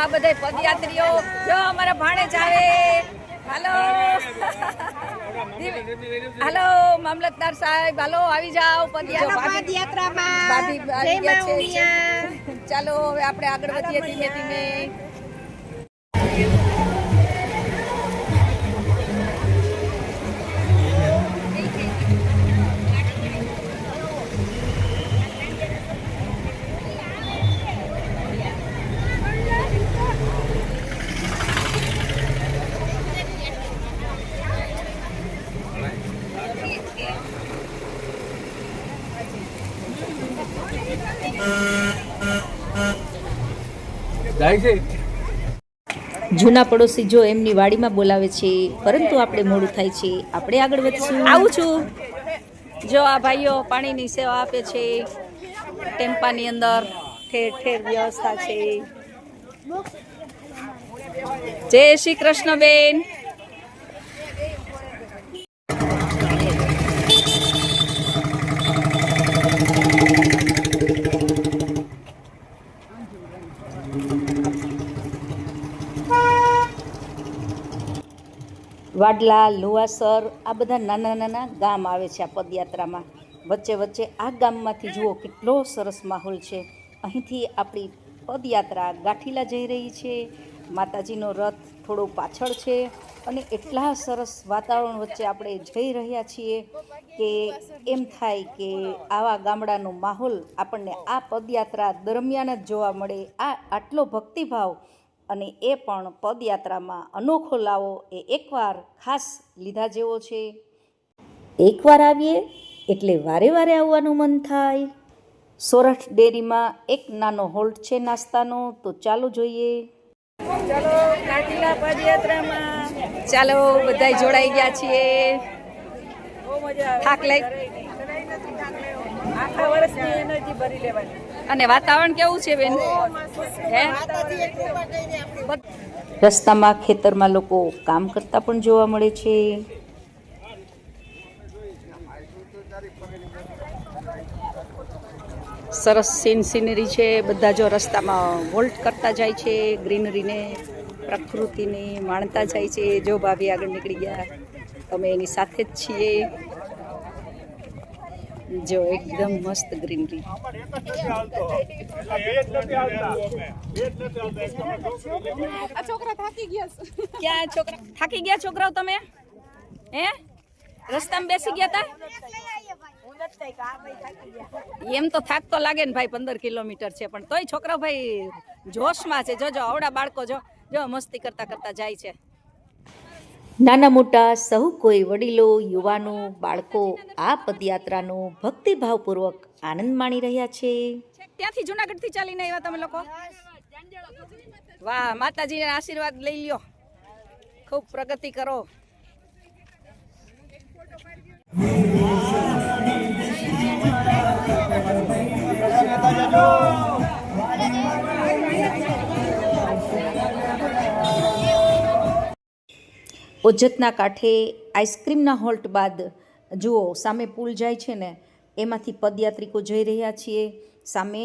આ બધા પદયાત્રીઓ જો અમારા ભાણેજ આવે હાલો. હાલો મામલતદાર સાહેબ હાલો આવી જાઓ પદયાત્રા. પદયાત્રામાં. ચાલો હવે આપણે આગળ વધીએ ધીમે ધીમે. જાય છે. જૂના પડોશી જો એમની વાડીમાં બોલાવે છે પરંતુ આપણે મોડું થાય છે. આપણે આગળ વધશું. આવું છું. જો આ ભાઈઓ પાણીની સેવા આપે છે ટેમ્પાની અંદર ઠેર ઠેર વ્યવસ્થા છે. જય શ્રી કૃષ્ણ બેન. વાડલા, લુવાસર, આ બધા નાના નાના ગામ આવે છે આ પદયાત્રામાં. વચ્ચે વચ્ચે આ ગામમાંથી જુઓ કેટલો સરસ માહોલ છે. અહીંથી આપણી પદયાત્રા ગાંઠીલા જઈ રહી છે. માતાજીનો રથ થોડો પાછળ છે અને એટલા સરસ વાતાવરણ વચ્ચે આપણે જઈ રહ્યા છીએ કે એમ થાય કે આવા ગામડાનો માહોલ આપણને આ પદયાત્રા દરમિયાન જ જોવા મળે. આ આટલો ભક્તિભાવ અને એ પણ પદયાત્રામાં અનોખો લાવો એ એકવાર ખાસ લીધા જેવો છે. એકવાર આવીએ એટલે વારે વારે આવવાનું મન થાય. સોરઠ ડેરીમાં એક નાનો હોલ્ટ છે નાસ્તાનો તો ચાલો જોઈએ. ચાલો કાઠીલા પદયાત્રામાં ચાલો બધા જોડાઈ ગયા છીએ. થાક લાગ આખા વર્ષની એનર્જી ભરી લેવાની. અને વાતાવરણ કેવું છે બેન? રસ્તામાં, ખેતરમાં લોકો કામ કરતા પણ જોવા મળે છે. સરસ સીન સિનરી છે. બધા જો રસ્તામાં વોલ્ટ કરતા જાય છે, ગ્રીનરીને, પ્રકૃતિને માણતા જાય છે. જો ભાભી આગળ નીકળી ગયા, અમે એની સાથે જ છીએ. જો એકદમ મસ્ત ગ્રીનરી. ક્યાં છોકરા? થાકી ગયા છોકરાઓ તમે? હે? રસ્તામાં બેસી ગયા તા? એમ તો થાક તો લાગે ને ભાઈ પંદર કિલોમીટર છે પણ તોય છોકરા ભાઈ જોશમાં છે. જોજો આવડા બાળકો જો. જો મસ્તી કરતા કરતા જાય છે. નાના મોટા સૌ કોઈ વડીલો યુવાનો બાળકો આ પદયાત્રાનો ભક્તિભાવપૂર્વક આનંદ માણી રહ્યા છે. ત્યાંથી જુનાગઢથી ચાલીને આવ્યા તમે લોકો? વાહ માતાજીના આશીર્વાદ લઈ લ્યો. ખૂબ પ્રગતિ કરો. ઓજતના કાંઠે આઈસ્ક્રીમના હોલ્ટ બાદ જુઓ, સામે પુલ જાય છે ને, એમાંથી પદયાત્રિકો જઈ રહ્યા છીએ. સામે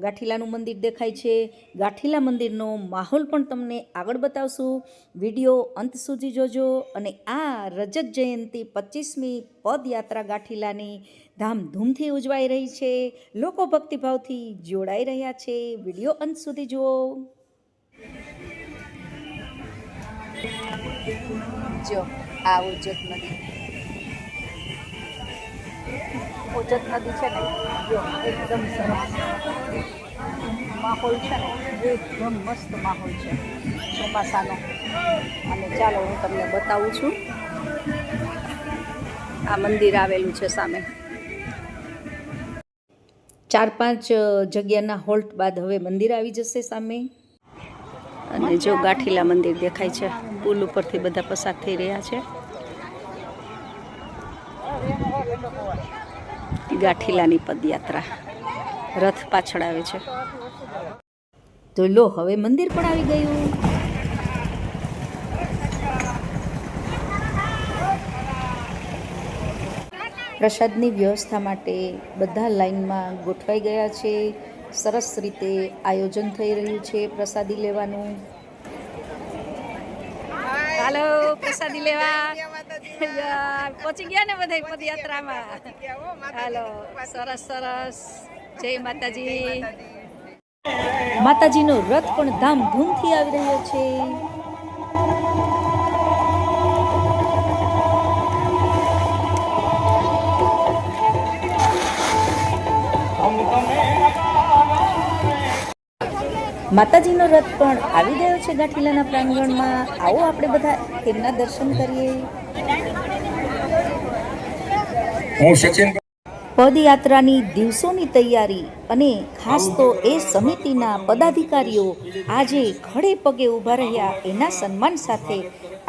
ગાંઠીલાનું મંદિર દેખાય છે. ગાંઠીલા મંદિરનો માહોલ પણ તમને આગળ બતાવશું. વીડિયો અંત સુધી જોજો અને આ રજત જયંતિ પચીસમી પદયાત્રા ગાંઠીલાની ધામધૂમથી ઉજવાઈ રહી છે. લોકો ભક્તિભાવથી જોડાઈ રહ્યા છે. વીડિયો અંત સુધી જુઓ. જો, આ ઉજ્જત નદી. ઉજ્જત નદી છે ને, જો, એકદમ સરસ. માહોલ છે ને, એકદમ મસ્ત માહોલ છે, ચોમાસાનો. અને ચાલો, હું તમને બતાવું છું. આ મંદિર આવેલું છે સામે. ચાર પાંચ જગ્યાના હોલ્ટ બાદ હવે મંદિર આવી જશે સામે. અને જો ગાંઠીલા મંદિર દેખાય છે, પુલ ઉપરથી બધા પસાર થઈ રહ્યા છે. ગાંઠીલાની પદયાત્રા, રથ પાછળ આવે છે. તો લો, હવે મંદિર પણ આવી ગયું. પ્રસાદની વ્યવસ્થા માટે બધા લાઈનમાં ગોઠવાઈ ગયા છે. સરસ રીતે આયોજન થઈ રહ્યું છે પ્રસાદી લેવાનું. હાલો, પ્રસાદી લેવા. પહોંચી ગયા ને બધા પદયાત્રામાં? હાલો, સરસ સરસ. જય માતાજી. માતાજીનો રથ પણ ધામધૂમથી આવી રહ્યો છે. માતાજીનો રથ પણ આવી ગયો છે ગાંઠીલાના પ્રાંગણમાં. આવો આપણે બધા તેમના દર્શન કરીએ. પદયાત્રાની દિવસોની તૈયારી અને ખાસ તો એ સમિતિના પદાધિકારીઓ આજે ખડે પગે ઊભા રહ્યા એના સન્માન સાથે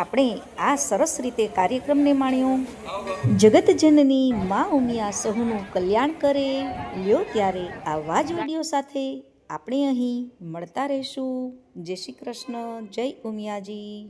આપણે આ સરસ રીતે કાર્યક્રમને માણ્યો. જગતજનની મા ઉમિયા સહુનું કલ્યાણ કરે લ્યો ત્યારે આવા જ વીડિયો સાથે. આપણે અહીં મળતા રહીશું. જય શ્રી કૃષ્ણ. જય ઉમિયાજી.